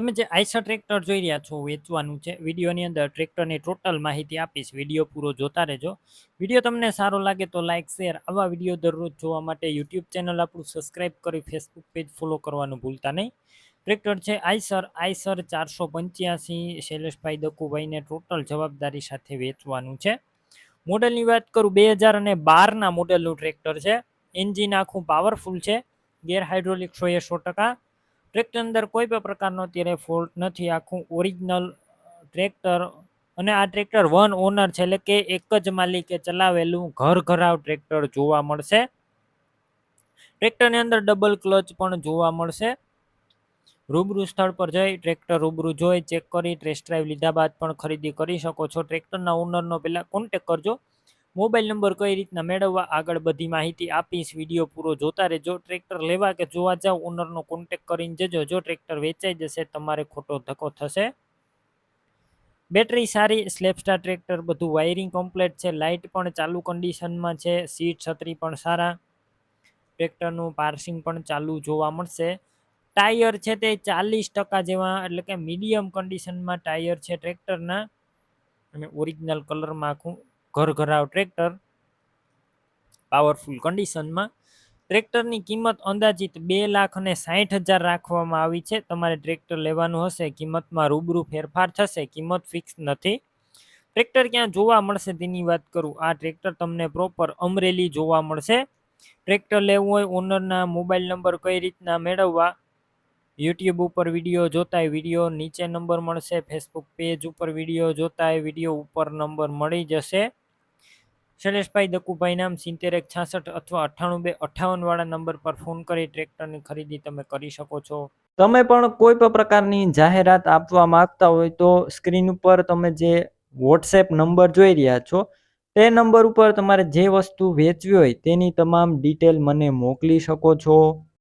તમે જે Eicher tractor જોઈ રહ્યા છો, વેચવાનું છે, વિડીયોની અંદર ટ્રેક્ટરની ટોટલ માહિતી આપીશ, વીડિયો પૂરો જોતા રહેજો. વીડિયો તમને સારો લાગે તો લાઇક શેર, આવા વીડિયો દરરોજ જોવા માટે યુટ્યુબ ચેનલ આપણું સબસ્ક્રાઇબ કરી ફેસબુક પેજ ફોલો કરવાનું ભૂલતા નહીં. ટ્રેક્ટર છે આઈસર આઈસર ચારસો પંચ્યાસી, શૈલેષભાઈ દકુભાઈને ટોટલ જવાબદારી સાથે વેચવાનું છે. મોડલની વાત કરું, બે હજાર અને બારના મોડલનું ટ્રેક્ટર છે. એન્જિન આખું પાવરફુલ છે, ગેર હાઇડ્રોલિક સો એ સો ટકા ટ્રેક્ટર અંદર કોઈ પણ પ્રકારનો અત્યારે ફોલ્ટ નથી. આખું ઓરિજિનલ ટ્રેક્ટર અને આ ટ્રેક્ટર વન ઓનર છે, એટલે કે એક જ માલિકે ચલાવેલું ઘર ઘરાવ ટ્રેક્ટર જોવા મળશે. ટ્રેક્ટરની અંદર ડબલ ક્લચ પણ જોવા મળશે. રૂબરૂ સ્થળ પર જઈ ટ્રેક્ટર રૂબરૂ જોઈ ચેક કરી ટેસ્ટ ડ્રાઈવ લીધા બાદ પણ ખરીદી કરી શકો છો. ટ્રેક્ટરના ઓનરનો પહેલાં કોન્ટેક કરજો. મોબાઈલ નંબર કઈ રીતના મેળવવા આગળ બધી માહિતી આપીશ. વીડિયો પૂરો જોતા રહેજો. ટ્રેક્ટર લેવા કે જોવા જાવ ઓનરનો કોન્ટેક કરીને જજો. જો ટ્રેક્ટર વેચાઈ જશે, તમારે ખોટો ધક્કો થશે. બેટરી સારી સ્લેપસ્ટાર ટ્રેક્ટર, બધું વાયરિંગ કમ્પ્લીટ છે. લાઇટ પણ ચાલુ કન્ડિશનમાં છે. સીટ છત્રી પણ સારા. ટ્રેક્ટરનું પાર્સિંગ પણ ચાલુ જોવા મળશે. ટાયર છે તે ચાલીસ ટકા જેવા, એટલે કે મીડિયમ કન્ડિશનમાં ટાયર છે ટ્રેક્ટરના. અને ઓરિજિનલ કલરમાં આખું ઘર ઘરાવ ટ્રેક્ટર પાવરફુલ કન્ડિશનમાં ટ્રેક્ટરની કિંમત અંદાજિત બે લાખ અને સાઠ હજાર રાખવામાં આવી છે. તમારે ટ્રેક્ટર લેવાનું હશે, કિંમતમાં રૂબરૂ ફેરફાર થશે, કિંમત ફિક્સ નથી. ટ્રેક્ટર ક્યાં જોવા મળશે તેની વાત કરું. આ ટ્રેક્ટર તમને પ્રોપર અમરેલી જોવા મળશે. ટ્રેક્ટર લેવું હોય ઓનરના મોબાઈલ નંબર કઈ રીતના મેળવવા યુટ્યુબ ઉપર વીડિયો જોતા વીડિયો નીચે નંબર મળશે ફેસબુક પેજ ઉપર વીડિયો જોતા વીડિયો ઉપર નંબર મળી જશે. શૈલેષભાઈ દકુભાઈ નામ સિત્તેર એક, છાસઠ અથવા અઠ્ઠાણું બે, અઠ્ઠાવન વાળા નંબર પર ફોન કરી ટ્રેક્ટરની ખરીદી તમે કરી શકો છો. તમે પણ કોઈ પણ પ્રકારની જાહેરાત આપવા માંગતા હોય તો સ્ક્રીન ઉપર તમે જે વોટ્સએપ નંબર જોઈ રહ્યા છો, તે નંબર ઉપર તમારે જે વસ્તુ વેચવી હોય તેની તમામ ડિટેલ મને મોકલી શકો છો.